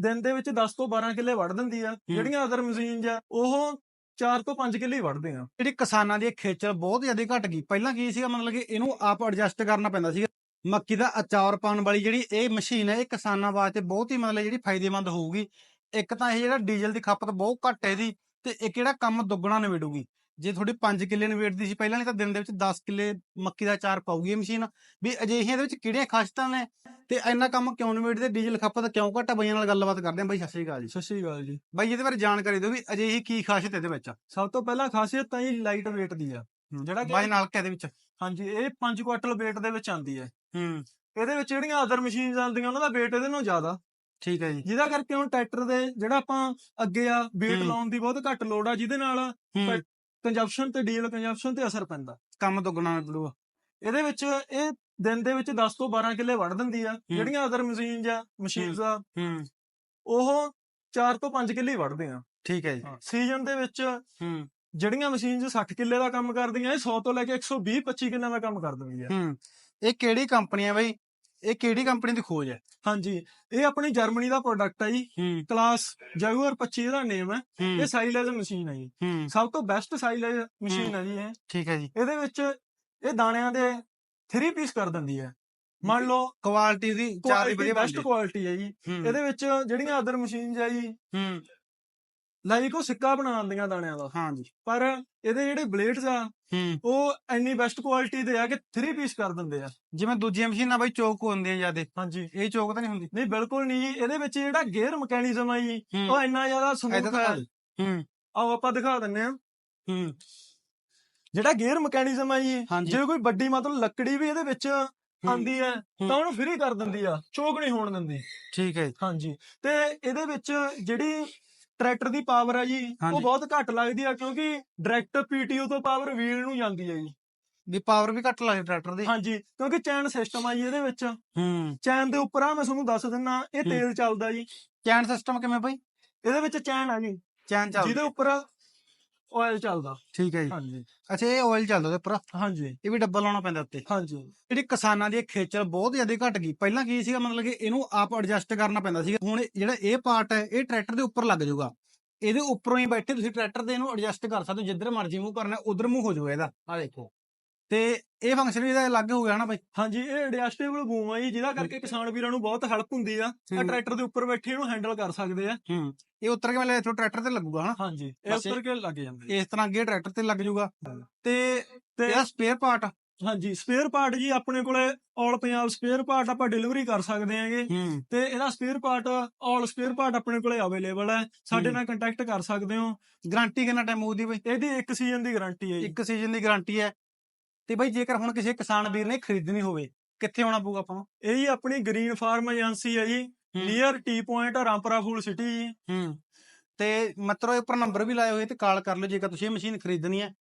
ਦਿਨ ਦੇ ਵਿੱਚ 10 ਤੋਂ 12 ਕਿੱਲੇ ਵੱਢ ਦਿੰਦੀ ਆ। ਜਿਹੜੀਆਂ ਅਦਰ ਮਸ਼ੀਨਸ ਆ ਉਹ 4 ਤੋਂ 5 ਕਿੱਲੇ ਹੀ ਵੱਢਦੇ ਆ। ਜਿਹੜੀ ਕਿਸਾਨਾਂ ਦੀ ਇਹ ਖੇਚਲ ਬਹੁਤ ਜ਼ਿਆਦਾ ਘਟ ਗਈ। ਪਹਿਲਾਂ ਕੀ ਸੀਗਾ ਮਤਲਬ ਕਿ ਇਹਨੂੰ ਆਪ ਐਡਜਸਟ ਕਰਨਾ ਪੈਂਦਾ ਸੀਗਾ। ਮੱਕੀ ਦਾ ਅਚਾਰ ਪਾਉਣ ਵਾਲੀ ਜਿਹੜੀ ਇਹ ਮਸ਼ੀਨ ਹੈ ਇਹ ਕਿਸਾਨਾਂ ਵਾਸਤੇ ਬਹੁਤ ਹੀ ਮਤਲਬ ਜਿਹੜੀ ਫਾਇਦੇਮੰਦ ਹੋਊਗੀ। ਇੱਕ ਤਾਂ ਇਹ ਜਿਹੜਾ ਡੀਜ਼ਲ ਦੀ ਖਪਤ ਬਹੁਤ ਘੱਟ ਹੈ ਇਹਦੀ ਤੇ ਇੱਕ ਜਿਹੜਾ ਕੰਮ ਦੁੱਗਣਾ ਨਿਬੇੜੂਗੀ? ਜੇ ਤੁਹਾਡੀ 5 ਕਿੱਲੇ ਨਿਬੇੜਦੀ ਸੀ ਪਹਿਲਾਂ ਨਹੀਂ ਤਾਂ ਦਿਨ ਦੇ ਵਿੱਚ 10 ਕਿੱਲੇ ਮੱਕੀ ਦਾ ਅਚਾਰ ਪਾਊਗੀ ਇਹ ਮਸ਼ੀਨ ਵੀ ਅਜਿਹੀਆਂ ਦੇ ਵਿੱਚ ਕਿਹੜੀਆਂ ਖਾਸੀਅਤਾਂ ਨੇ? ਤੇ ਇੰਨਾ ਕੰਮ ਕਿਉਂ ਨਿਬੇੜਦੇ? ਡੀਜ਼ਲ ਖਪਤ ਕਿਉਂ ਘੱਟ ਬਈਆਂ ਨਾਲ ਗੱਲਬਾਤ ਕਰਦੇ ਆਂ ਬਾਈ ਸਤਿ ਸ਼੍ਰੀ ਅਕਾਲ ਜੀ ਸਤਿ ਸ਼੍ਰੀ ਅਕਾਲ ਜੀ। ਬਾਈ ਇਹਦੇ ਬਾਰੇ ਜਾਣਕਾਰੀ ਦਿਓ ਵੀ ਅਜਿਹੀ ਕੀ ਖਾਸੀਅਤ ਇਹਦੇ ਵਿੱਚ? ਸਭ ਤੋਂ ਪਹਿਲਾਂ ਖਾਸੀਅਤ ਤਾਂ ਇਹ ਲਾਈਟ weight ਦੀ ਆ। ਜਿਹੜਾ ਬਾਈ ਨਾਲ ਇਹਦੇ ਵਿੱਚ। ਹਾਂਜੀ ਇਹ 5 ਕੁਆਟਲ weight ਦੇ ਵਿੱਚ ਆਂਦੀ ਹੈ। ਹੂੰ। ਇਹਦੇ ਵਿੱਚ ਜਿਹੜੀਆਂ ਅਦਰ ਮਸ਼ੀਨਸ ਆਉਂਦੀਆਂ ਉਹਨਾਂ ਦਾ weight ਇਹਦੇ ਨਾਲੋਂ ਜ਼ਿਆਦਾ। ਠੀਕ ਹੈ ਜੀ। ਜਿਹਦਾ ਕਰਕੇ ਹੁਣ ਟਰੈਕਟਰ ਦੇ ਜਿਹੜਾ ਆਪਾਂ ਅੱਗੇ ਆ weight। ਲਾਉਣ ਦੀ ਬਹੁਤ ਘੱਟ ਲੋੜ ਆ ਜਿਹਦੇ ਨਾਲ ਕੰਜੰਪਸ਼ਨ ਤੇ ਡੀਜ਼ਲ ਕੰਜੰਪਸ਼ਨ ਤੇ ਅਸਰ ਪੈਂਦਾ। ਕੰਮ ਦੁੱਗਣਾ ਨਿਬੜੂਗਾ ਇਹਦੇ ਵਿੱਚ ਇਹ ਦਿਨ ਦੇ ਵਿੱਚ 10 ਤੋਂ 12 ਕਿੱਲੇ ਵੱਢ ਦਿੰਦੀ ਆ। ਜਿਹੜੀਆਂ ਅਦਰ ਮਸ਼ੀਨਸ ਆ ਮਸ਼ੀਨਸ ਆ ਹੂੰ। ਉਹ 4 ਤੋਂ 5 ਕਿੱਲੇ ਹੀ ਵੱਢਦੇ ਆ। ਠੀਕ ਹੈ ਜੀ। ਸੀਜ਼ਨ ਦੇ ਵਿੱਚ ਹੂੰ। ਜਿਹੜੀਆਂ ਮਸ਼ੀਨਸ 60 ਕਿੱਲੇ ਦਾ ਕੰਮ ਕਰਦੀਆਂ ਇਹ 100 ਤੋਂ ਲੈ ਕੇ 120 25 ਕਿੱਲੇ ਦਾ ਕੰਮ ਕਰ ਦਿੰਦੀਆਂ ਹੂੰ ਇਹ ਕਿਹੜੀ ਕੰਪਨੀ ਹੈ ਬਾਈ? ਇਹ ਕਿਹੜੀ ਕੰਪਨੀ ਦੀ ਖੋਜ ਹੈ? ਹਾਂਜੀ ਇਹ ਆਪਣੀ ਜਰਮਨੀ ਦਾ ਪ੍ਰੋਡਕਟ ਹੈ ਜੀ। ਕਲਾਸ ਜੈਗੁਅਰ 25 ਦਾ ਨੇਮ ਹੈ। ਇਹ ਸਾਈਲੇਜ ਮਸ਼ੀਨ ਹੈ ਜੀ। ਸਭ ਤੋਂ ਬੈਸਟ ਸਾਈਲੇਜ ਮਸ਼ੀਨ ਹੈ ਜੀ ਇਹ। ਠੀਕ ਹੈ ਜੀ। ਇਹਦੇ ਵਿੱਚ ਇਹ ਦਾਣਿਆਂ ਦੇ 3 ਪੀਸ ਕਰ ਦਿੰਦੀ ਹੈ। ਮੰਨ ਲਓ ਕੁਆਲਿਟੀ ਦੀ ਚਾਰ ਹੀ ਵਧੀਆ ਬੈਸਟ ਕੁਆਲਿਟੀ ਹੈ ਜੀ। ਹੂੰ। ਇਹਦੇ ਵਿੱਚ ਜਿਹੜੀਆਂ ਅਦਰ ਮਸ਼ੀਨਸ ਹੈ ਜੀ ਹੂੰ। ਲਾਈਕ ਉਹ ਸਿੱਕਾ ਬਣਾ ਦਿੰਦੀਆਂ ਦਾਣਿਆਂ ਦਾ। ਹਾਂ ਜੀ। ਪਰ ਇਹਦੇ ਜਿਹੜੇ ਬਲੇਡਸ ਆ ਹੂੰ। ਉਹ ਇੰਨੀ ਬੈਸਟ ਕੁਆਲਿਟੀ ਦੇ ਆ ਕਿ 3 ਪੀਸ ਕਰ ਦਿੰਦੇ ਆ। ਜਿਵੇਂ ਦੂਜੀਆਂ ਮਸ਼ੀਨਾਂ ਬਾਈ ਚੌਕ ਹੁੰਦੀਆਂ ਜਿਆਦੇ। ਹਾਂਜੀ ਇਹ ਚੌਕ ਤਾਂ ਨਹੀਂ ਹੁੰਦੀ? ਨਹੀਂ ਬਿਲਕੁਲ ਨਹੀਂ ਜੀ। ਇਹਦੇ ਵਿੱਚ ਜਿਹੜਾ ਗੇਅਰ ਮਕੈਨਿਜ਼ਮ ਆ ਜੀ ਉਹ ਇੰਨਾ ਜ਼ਿਆਦਾ ਏਦਾਂ ਸਮੂਥ ਤਾਂ ਹੈ ਹੂੰ। ਆਓ ਆਪਾਂ ਦਿਖਾ ਦਿੰਨੇ ਆ ਹੂੰ। ਜਿਹੜਾ ਗੇਅਰ ਮਕੈਨਿਜ਼ਮ ਆ ਜੀ ਹਾਂਜੀ। ਜੇ ਕੋਈ ਵੱਡੀ ਮਤਲਬ ਲੱਕੜੀ ਵੀ ਇਹਦੇ ਵਿੱਚ ਆਂਦੀ ਹੈ ਹੂੰ। ਤਾਂ ਉਹਨੂੰ ਫ੍ਰੀ ਕਰ ਦਿੰਦੀ ਆ ਚੋਕ ਨਹੀਂ ਹੋਣ ਦਿੰਦੀ। ਠੀਕ ਹੈ ਹਾਂਜੀ ਤੇ ਇਹਦੇ ਵਿੱਚ ਜਿਹੜੀ ਟਰੈਕਟਰ ਦੀ ਪਾਵਰ ਹੈ ਜੀ ਉਹ ਹਾਂਜੀ। ਬਹੁਤ ਘੱਟ ਲੱਗਦੀ ਆ ਕਿਉਂਕਿ ਡਾਇਰੈਕਟ ਪੀਟੀਓ ਤੋਂ ਪਾਵਰ ਵੀਲ ਨੂੰ ਜਾਂਦੀ ਹੈ ਜੀ। ਵੀ ਪਾਵਰ ਵੀ ਘੱਟ ਲੱਗਦੀ ਟਰੈਕਟਰ ਦੀ। ਹਾਂਜੀ ਕਿਉਂਕਿ ਚੈਨ ਸਿਸਟਮ ਆ ਜੀ ਇਹਦੇ ਵਿੱਚ। ਹੂੰ। ਚੈਨ ਦੇ ਉੱਪਰ ਆ ਮੈਂ ਤੁਹਾਨੂੰ ਦੱਸ ਦਿੰਨਾ ਇਹ ਹੂੰ। ਤੇਲ ਚੱਲਦਾ ਜੀ। ਚੈਨ ਸਿਸਟਮ ਕਿਵੇਂ ਬਾਈ? ਇਹਦੇ ਵਿੱਚ ਚੈਨ ਆ ਜੀ। ਚੈਨ ਚੱਲਦੀ। ਜਿਹਦੇ ਉੱਪਰ ਆਇਲ ਚੱਲਦਾ। ਠੀਕ ਹੈ ਜੀ। ਹਾਂਜੀ। ਅੱਛਾ ਇਹ ਆਇਲ ਚੱਲਦਾ ਉਹਦੇ ਉੱਪਰ? ਹਾਂਜੀ। ਇਹ ਵੀ ਡੱਬਾ ਲਾਉਣਾ ਪੈਂਦਾ ਉੱਤੇ? ਹਾਂਜੀ। ਜਿਹੜੀ ਕਿਸਾਨਾਂ ਦੀ ਖੇਚਲ ਬਹੁਤ ਜ਼ਿਆਦਾ ਘਟ ਗਈ। ਪਹਿਲਾਂ ਕੀ ਸੀਗਾ ਮਤਲਬ ਕਿ ਇਹਨੂੰ ਆਪ ਐਡਜਸਟ ਕਰਨਾ ਪੈਂਦਾ ਸੀਗਾ। ਹੁਣ ਜਿਹੜਾ ਇਹ ਪਾਰਟ ਹੈ ਇਹ ਟਰੈਕਟਰ ਦੇ ਉੱਪਰ ਲੱਗ ਜਾਊਗਾ। ਇਹਦੇ ਉੱਪਰੋਂ ਹੀ ਬੈਠੇ ਤੁਸੀਂ ਟਰੈਕਟਰ ਦੇ ਇਹਨੂੰ ਐਡਜਸਟ ਕਰ ਸਕਦੇ ਹੋ। ਜਿੱਧਰ ਮਰਜ਼ੀ ਮੂਵ ਕਰਨਾ ਉਧਰ ਮੂਵ ਹੋ ਜਾਊਗਾ ਇਹਦਾ। ਆ ਦੇਖੋ। ਤੇ ਇਹ ਫੰਕਸ਼ਨ ਇਹਦਾ ਅਲੱਗ ਹੋ ਗਿਆ ਨਾ ਬਾਈ। ਹਾਂਜੀ ਇਹ ਐਡਜਸਟੇਬਲ ਬੂਮ ਆ ਜੀ ਜਿਹਦਾ ਕਰਕੇ ਕਿਸਾਨ ਵੀਰਾਂ ਨੂੰ ਬਹੁਤ ਹੈਲਪ ਹੁੰਦੀ ਆ। ਇਹ ਹੂੰ। ਟਰੈਕਟਰ ਦੇ ਉੱਪਰ ਬੈਠੇ ਇਹਨੂੰ ਹੈਂਡਲ ਕਰ ਸਕਦੇ ਆ। ਹੂੰ। ਇਹ ਉੱਤਰ ਕੇ ਮਤਲਬ ਇੱਥੋਂ ਟਰੈਕਟਰ ਤੇ ਲੱਗੂਗਾ ਹਨਾ? ਹਾਂਜੀ ਇਹ ਬਸ ਇਹ- ਉੱਤਰ ਕੇ ਲੱਗ ਜਾਂਦੇ ਇਸ ਤਰ੍ਹਾਂ ਅੱਗੇ ਟਰੈਕਟਰ ਤੇ ਲੱਗ ਜਾਊਗਾ ਤੇ ਤੇ ਇਹਦਾ ਸਪੇਅਰ ਪਾਰਟ ਹਾਂਜੀ ਸਪੇਅਰ ਪਾਰਟ ਜੀ ਆਪਣੇ ਕੋਲੇ ਆਲ ਪੰਜਾਬ ਸਪੇਅਰ ਪਾਰਟ ਆਪਾਂ ਡਿਲੀਵਰੀ ਕਰ ਸਕਦੇ ਆਂਗੇ। ਹੂੰ। ਤੇ ਇਹਦਾ spare part all spare part ਆਪਣੇ ਕੋਲੇ ਅਵੇਲੇਬਲ ਹੈ ਸਾਡੇ ਹੂੰ। ਨਾਲ ਕੰਟੈਕਟ ਕਰ ਸਕਦੇ ਹੋ। ਗਾਰੰਟੀ ਕਿੰਨਾ ਟਾਈਮ ਹੋਊਗੀ ਬਾਈ? ਇਹਦੀ ਇੱਕ ਸੀਜ਼ਨ ਦੀ ਗਾਰੰਟੀ ਹੈ ਜੀ। ਇੱਕ ਸੀਜ਼ਨ ਦੀ ਗਾਰੰਟੀ ਹੈ ਤੇ ਬਾਈ ਜੇਕਰ ਹੁਣ ਕਿਸੇ ਕਿਸਾਨ ਵੀਰ ਨੇ ਖਰੀਦਣੀ ਹੋਵੇ ਕਿੱਥੇ ਆਉਣਾ ਪਊਗਾ ਆਪਾਂ ਨੂੰ? ਇਹ ਜੀ ਆਪਣੀ ਗ੍ਰੀਨ ਫਾਰਮ ਏਜੰਸੀ ਹੈ ਜੀ near T point Rampura Phul city ਜੀ। ਹੂੰ। ਤੇ ਮਤਲਬ ਉੱਪਰ ਨੰਬਰ ਵੀ ਲਾਏ ਹੋਏ ਤੇ ਕਾਲ ਕਰ ਲਓ ਜੇਕਰ ਤੁਸੀਂ ਇਹ ਮਸ਼ੀਨ ਖਰੀਦਣੀ ਹੈ।